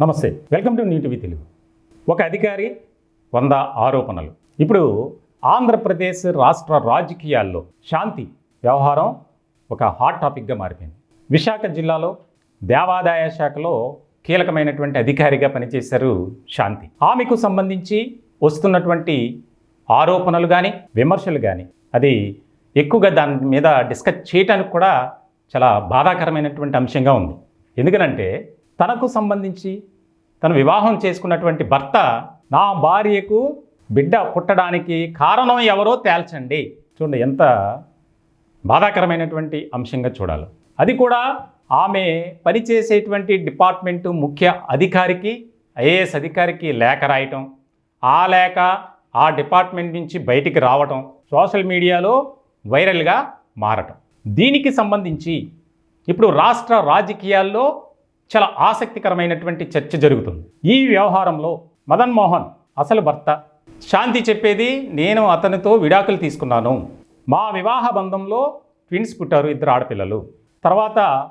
నమస్తే welcome to నీటివి Telugu. ఒక అధికారి వంద ఆరోపణలు. ఇప్పుడు ఆంధ్రప్రదేశ్ రాష్ట్ర రాజకీయాల్లో శాంతి వ్యవహారం ఒక హాట్ టాపిక్గా మారిపోయింది. విశాఖ జిల్లాలో దేవాదాయ శాఖలో కీలకమైనటువంటి అధికారిగా పనిచేశారు శాంతి. ఆమెకు సంబంధించి వస్తున్నటువంటి ఆరోపణలు కానీ విమర్శలు కానీ అది ఎక్కువగా దాని మీద డిస్కస్ చేయడానికి కూడా చాలా బాధాకరమైనటువంటి అంశంగా ఉంది. ఎందుకనంటే తనకు సంబంధించి తను వివాహం చేసుకున్నటువంటి భర్త నా భార్యకు బిడ్డ పుట్టడానికి కారణం ఎవరో తేల్చండి. చూడండి ఎంత బాధాకరమైనటువంటి అంశంగా చూడాలి. అది కూడా ఆమె పనిచేసేటువంటి డిపార్ట్మెంటు ముఖ్య అధికారికి ఐఏఎస్ అధికారికి లేఖ రాయటం ఆ లేఖ ఆ డిపార్ట్మెంట్ నుంచి బయటికి రావటం సోషల్ మీడియాలో వైరల్గా మారటం. దీనికి సంబంధించి ఇప్పుడు రాష్ట్ర రాజకీయాల్లో చాలా ఆసక్తికరమైనటువంటి చర్చ జరుగుతుంది. ఈ వ్యవహారంలో మదన్ మోహన్ అసలు భర్త. శాంతి చెప్పేది నేను అతనితో విడాకులు తీసుకున్నాను. మా వివాహ బంధంలో ట్విన్స్ పుట్టారు ఇద్దరు ఆడపిల్లలు. తర్వాత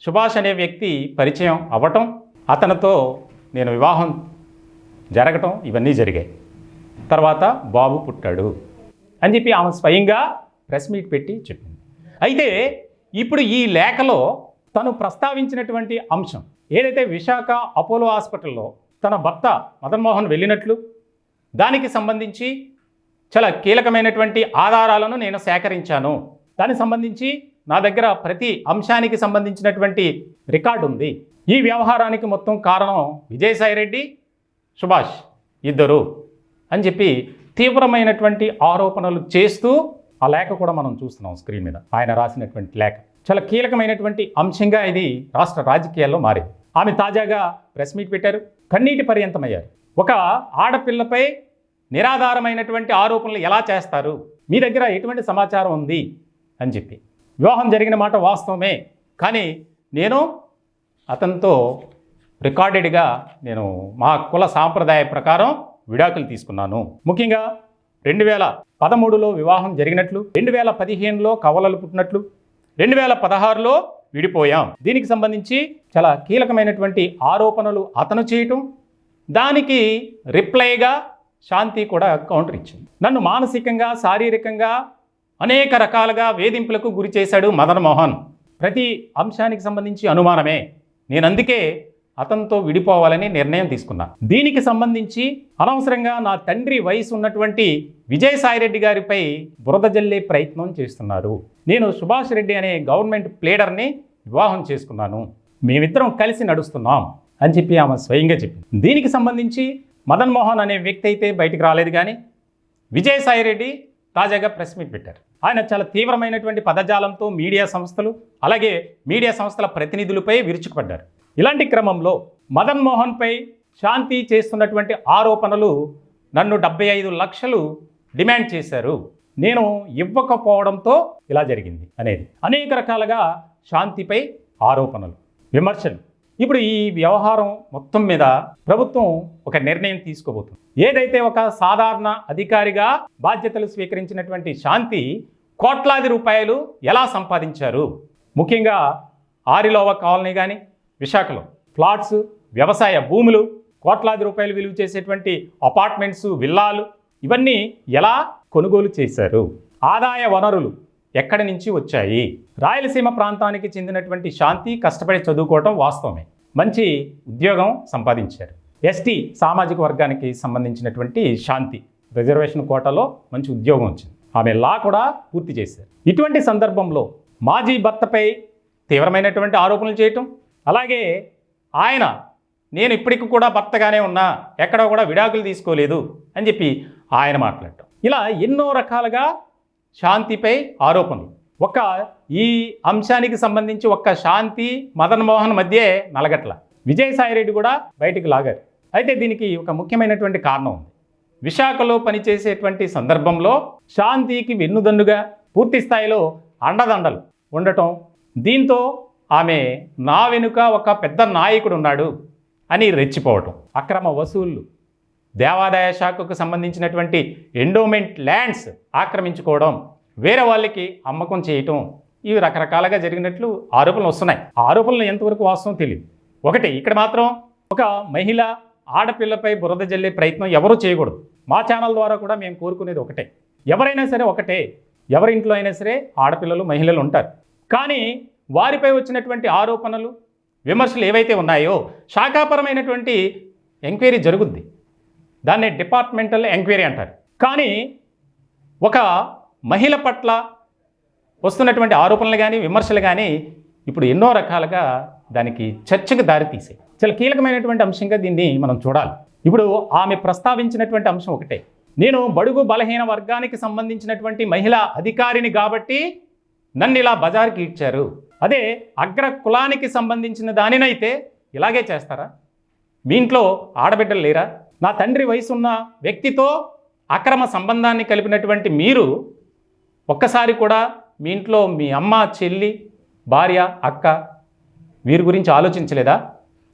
సుభాష్ అనే వ్యక్తి పరిచయం అవ్వటం అతనితో నేను వివాహం జరగటం ఇవన్నీ జరిగాయి. తర్వాత బాబు పుట్టాడు. అని చెప్పి ఆమె స్వయంగా ప్రెస్ మీట్ పెట్టి చెప్పింది. అయితే ఇప్పుడు ఈ లేఖలో తను ప్రస్తావించినటువంటి అంశం ఏదైతే విశాఖ అపోలో హాస్పిటల్లో తన భర్త మదన్మోహన్ వెళ్ళినట్లు దానికి సంబంధించి చాలా కీలకమైనటువంటి ఆధారాలను నేను సేకరించాను. దానికి సంబంధించి నా దగ్గర ప్రతి అంశానికి సంబంధించినటువంటి రికార్డు ఉంది. ఈ వ్యవహారానికి మొత్తం కారణం విజయసాయిరెడ్డి సుభాష్ ఇద్దరు అని చెప్పి తీవ్రమైనటువంటి ఆరోపణలు చేస్తూ ఆ లేఖ కూడా మనం చూస్తున్నాం స్క్రీన్ మీద. ఆయన రాసినటువంటి లేఖ. చాలా కీలకమైనటువంటి అంశంగా ఇది రాష్ట్ర రాజకీయాల్లో మారింది. ఆమె తాజాగా ప్రెస్ మీట్ పెట్టారు కన్నీటి పర్యంతమయ్యారు. ఒక ఆడపిల్లపై నిరాధారమైనటువంటి ఆరోపణలు ఎలా చేస్తారు? మీ దగ్గర ఎటువంటి సమాచారం ఉంది? అని చెప్పి. వివాహం జరిగిన మాట వాస్తవమే కానీ నేను అతనితో రికార్డెడ్గా నేను మా కుల సాంప్రదాయ ప్రకారం విడాకులు తీసుకున్నాను. ముఖ్యంగా రెండు వేల పదమూడులో వివాహం జరిగినట్లు రెండు వేల పదిహేనులో కవలలు పుట్టినట్లు రెండు వేల పదహారులో విడిపోయాం. దీనికి సంబంధించి చాలా కీలకమైనటువంటి ఆరోపణలు అతను చేయటం దానికి రిప్లైగా శాంతి కూడా కౌంటర్ ఇచ్చింది. నన్ను మానసికంగా శారీరకంగా అనేక రకాలుగా వేధింపులకు గురి చేశాడు మదన్ మోహన్. ప్రతి అంశానికి సంబంధించి అనుమానమే. నేను అందుకే అతనితో విడిపోవాలని నిర్ణయం తీసుకున్నా. దీనికి సంబంధించి అనవసరంగా నా తండ్రి వయసు ఉన్నటువంటి విజయసాయిరెడ్డి గారిపై బురద జల్లే ప్రయత్నం చేస్తున్నారు నేను సుభాష్ రెడ్డి అనే గవర్నమెంట్ ప్లేడర్ని వివాహం చేసుకున్నాను. మేమిద్దరం కలిసి నడుస్తున్నాం అని చెప్పి ఆమె స్వయంగా చెప్పింది. దీనికి సంబంధించి మదన్ మోహన్ అనే వ్యక్తి అయితే బయటికి రాలేదు కానీ విజయసాయిరెడ్డి తాజాగా ప్రెస్ మీట్ పెట్టారు. ఆయన చాలా తీవ్రమైనటువంటి పదజాలంతో మీడియా సంస్థలు అలాగే మీడియా సంస్థల ప్రతినిధులపై విరుచుకుపడ్డారు. ఇలాంటి క్రమంలో మదన్ మోహన్పై శాంతి చేస్తున్నటువంటి ఆరోపణలు నన్ను డెబ్బై ఐదు లక్షలు డిమాండ్ చేశారు. నేను ఇవ్వకపోవడంతో ఇలా జరిగింది అనేది. అనేక రకాలుగా శాంతిపై ఆరోపణలు విమర్శలు. ఇప్పుడు ఈ వ్యవహారం మొత్తం మీద ప్రభుత్వం ఒక నిర్ణయం తీసుకోబోతుంది. ఏదైతే ఒక సాధారణ అధికారిగా బాధ్యతలు స్వీకరించినటువంటి శాంతి కోట్లాది రూపాయలు ఎలా సంపాదించారు? ముఖ్యంగా ఆరిలోవ కాలనీ కానీ విశాఖలో ఫ్లాట్స్ వ్యవసాయ భూములు కోట్లాది రూపాయలు విలువ చేసేటువంటి అపార్ట్మెంట్స్ విల్లాలు ఇవన్నీ ఎలా కొనుగోలు చేశారు? ఆదాయ వనరులు ఎక్కడి నుంచి వచ్చాయి? రాయలసీమ ప్రాంతానికి చెందినటువంటి శాంతి కష్టపడి చదువుకోవటం వాస్తవమే. మంచి ఉద్యోగం సంపాదించారు. ఎస్టీ సామాజిక వర్గానికి సంబంధించినటువంటి శాంతి రిజర్వేషన్ కోటాలో మంచి ఉద్యోగం వచ్చింది. ఆమె లా కూడా పూర్తి చేశారు. ఇటువంటి సందర్భంలో మాజీ భర్తపై తీవ్రమైనటువంటి ఆరోపణలు చేయటం అలాగే ఆయన నేను ఇప్పటికి కూడా భర్తగానే ఉన్నా ఎక్కడో కూడా విడాకులు తీసుకోలేదు అని చెప్పి ఆయన మాట్లాడటం. ఇలా ఎన్నో రకాలుగా శాంతిపై ఆరోపణలు. ఒక ఈ అంశానికి సంబంధించి ఒక్క శాంతి మదన్ మోహన్ మధ్యే నలగట్ల. విజయసాయిరెడ్డి కూడా బయటికి లాగారు. అయితే దీనికి ఒక ముఖ్యమైనటువంటి కారణం ఉంది. విశాఖలో పనిచేసేటువంటి సందర్భంలో శాంతికి వెన్నుదన్నుగా పూర్తి స్థాయిలో అండదండలు ఉండటం దీంతో ఆమె నా వెనుక ఒక పెద్ద నాయకుడు ఉన్నాడు అని రెచ్చిపోవటం. అక్రమ వసూళ్ళు దేవాదాయ శాఖకు సంబంధించినటువంటి ఎండోమెంట్ ల్యాండ్స్ ఆక్రమించుకోవడం వేరే వాళ్ళకి అమ్మకం చేయటం ఇవి రకరకాలుగా జరిగినట్లు ఆరోపణలు వస్తున్నాయి. ఆ ఆరోపణలు ఎంతవరకు వాస్తవం తెలియదు ఒకటి ఇక్కడ మాత్రం ఒక మహిళ ఆడపిల్లపై బురద జల్లే ప్రయత్నం ఎవరూ చేయకూడదు. మా ఛానల్ ద్వారా కూడా మేము కోరుకునేది ఒకటే. ఎవరైనా సరే ఒకటే. ఎవరి ఇంట్లో అయినా సరే ఆడపిల్లలు మహిళలు ఉంటారు. కానీ వారిపై వచ్చినటువంటి ఆరోపణలు విమర్శలు ఏవైతే ఉన్నాయో శాఖాపరమైనటువంటి ఎంక్వైరీ జరుగుద్ది. దాన్ని డిపార్ట్మెంటల్ ఎంక్వైరీ అంటారు. కానీ ఒక మహిళ పట్ల వస్తున్నటువంటి ఆరోపణలు కానీ విమర్శలు కానీ ఇప్పుడు ఎన్నో రకాలుగా దానికి చర్చకు దారితీసాయి. చాలా కీలకమైనటువంటి అంశంగా దీన్ని మనం చూడాలి. ఇప్పుడు ఆమె ప్రస్తావించినటువంటి అంశం ఒకటే. నేను బడుగు బలహీన వర్గానికి సంబంధించినటువంటి మహిళా అధికారిని కాబట్టి నన్ను ఇలా బజార్కి ఇచ్చారు. అదే అగ్ర కులానికి సంబంధించిన దానినైతే ఇలాగే చేస్తారా? మీ ఇంట్లో ఆడబిడ్డలు లేరా? నా తండ్రి వయసున్న వ్యక్తితో అక్రమ సంబంధాన్ని కలిపినటువంటి మీరు ఒక్కసారి కూడా మీ ఇంట్లో మీ అమ్మ చెల్లి భార్య అక్క వీరి గురించి ఆలోచించలేదా?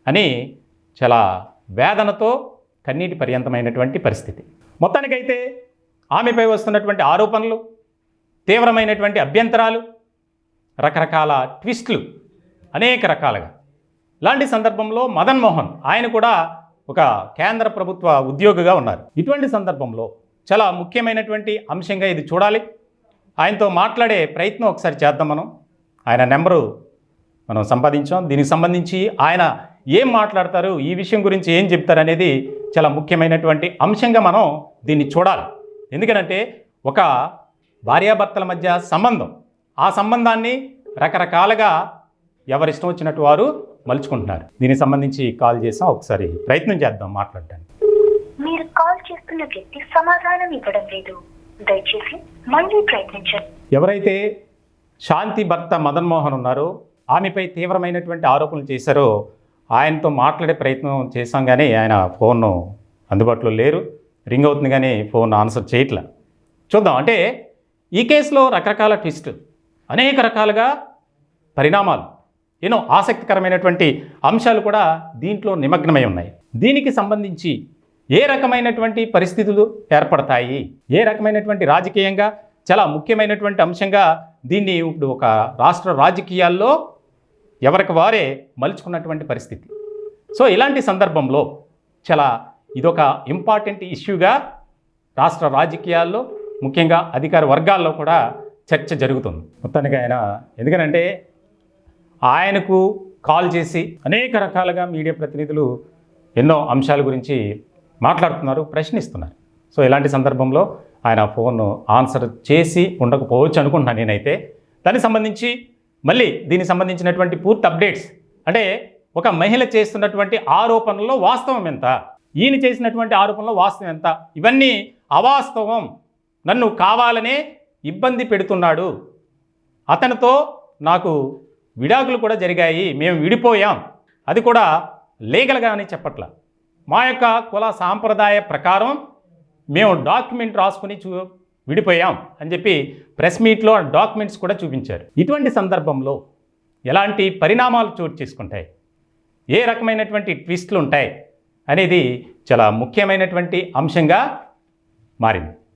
అని చాలా వేదనతో కన్నీటి పర్యంతమైనటువంటి పరిస్థితి. మొత్తానికైతే ఆమెపై వస్తున్నటువంటి ఆరోపణలు తీవ్రమైనటువంటి అభ్యంతరాలు రకరకాల ట్విస్ట్లు అనేక రకాలుగా. ఇలాంటి సందర్భంలో మదన్ మోహన్ ఆయన కూడా ఒక కేంద్ర ప్రభుత్వ ఉద్యోగిగా ఉన్నారు. ఇటువంటి సందర్భంలో చాలా ముఖ్యమైనటువంటి అంశంగా ఇది చూడాలి. ఆయనతో మాట్లాడే ప్రయత్నం ఒకసారి చేద్దాం మనం. ఆయన నెంబరు మనం సంపాదించాం. దీనికి సంబంధించి ఆయన ఏం మాట్లాడతారు ఈ విషయం గురించి ఏం చెప్తారు అనేది చాలా ముఖ్యమైనటువంటి అంశంగా మనం దీన్ని చూడాలి. ఎందుకనంటే ఒక భార్యాభర్తల మధ్య సంబంధం ఆ సంబంధాన్ని రకరకాలుగా ఎవరిష్టం వచ్చినట్టు వారు మలుచుకుంటున్నారు. దీనికి సంబంధించి కాల్ చేసాం ఒకసారి ప్రయత్నం చేద్దాం మాట్లాడడానికి మీరు కాల్ చేస్తున్న వ్యక్తి సమాధానం ఇవ్వడం లేదు. దయచేసి మళ్ళీ ప్రయత్నించండి. ఎవరైతే శాంతి భర్త మదన్ మోహన్ ఉన్నారో ఆమెపై తీవ్రమైనటువంటి ఆరోపణలు చేశారో ఆయనతో మాట్లాడే ప్రయత్నం చేశాం కానీ ఆయన ఫోన్ అందుబాటులో లేరు. రింగ్ అవుతుంది కానీ ఫోన్ ఆన్సర్ చేయట్లే. చూద్దాం. అంటే ఈ కేసులో రకరకాల ట్విస్ట్. అనేక రకాలుగా పరిణామాలు ఎన్నో ఆసక్తికరమైనటువంటి అంశాలు కూడా దీంట్లో నిమగ్నమై ఉన్నాయి. దీనికి సంబంధించి ఏ రకమైనటువంటి పరిస్థితులు ఏర్పడతాయి? ఏ రకమైనటువంటి రాజకీయంగా చాలా ముఖ్యమైనటువంటి అంశంగా దీన్ని ఇప్పుడు ఒక రాష్ట్ర రాజకీయాల్లో ఎవరికి వారే మలుచుకున్నటువంటి పరిస్థితి సో ఇలాంటి సందర్భంలో చాలా ఇదొక ఇంపార్టెంట్ ఇష్యూగా రాష్ట్ర రాజకీయాల్లో ముఖ్యంగా అధికార వర్గాల్లో కూడా చర్చ జరుగుతుంది. మొత్తానికి ఆయన ఎందుకనంటే ఆయనకు కాల్ చేసి అనేక రకాలుగా మీడియా ప్రతినిధులు ఎన్నో అంశాల గురించి మాట్లాడుతున్నారు ప్రశ్నిస్తున్నారు. సో ఇలాంటి సందర్భంలో ఆయన ఫోన్ ఆన్సర్ చేసి ఉండకపోవచ్చు అనుకుంటున్నాను నేనైతే. దానికి సంబంధించి మళ్ళీ దీనికి సంబంధించినటువంటి పూర్తి అప్డేట్స్. అంటే ఒక మహిళ చేస్తున్నటువంటి ఆరోపణల్లో వాస్తవం ఎంత? ఈయన చేసినటువంటి ఆరోపణలో వాస్తవం ఎంత? ఇవన్నీ అవాస్తవం. నన్ను కావాలనే ఇబ్బంది పెడుతున్నాడు. అతనితో నాకు విడాకులు కూడా జరిగాయి. మేము విడిపోయాం. అది కూడా లీగల్గా అని చెప్పట్ల. మా యొక్క కుల సాంప్రదాయ ప్రకారం మేము డాక్యుమెంట్ రాసుకుని చూ విడిపోయాం అని చెప్పి ప్రెస్ మీట్లో డాక్యుమెంట్స్ కూడా చూపించారు. ఇటువంటి సందర్భంలో ఎలాంటి పరిణామాలు చోటు చేసుకుంటాయి? ఏ రకమైనటువంటి ట్విస్ట్లు ఉంటాయి? అనేది చాలా ముఖ్యమైనటువంటి అంశంగా మారింది.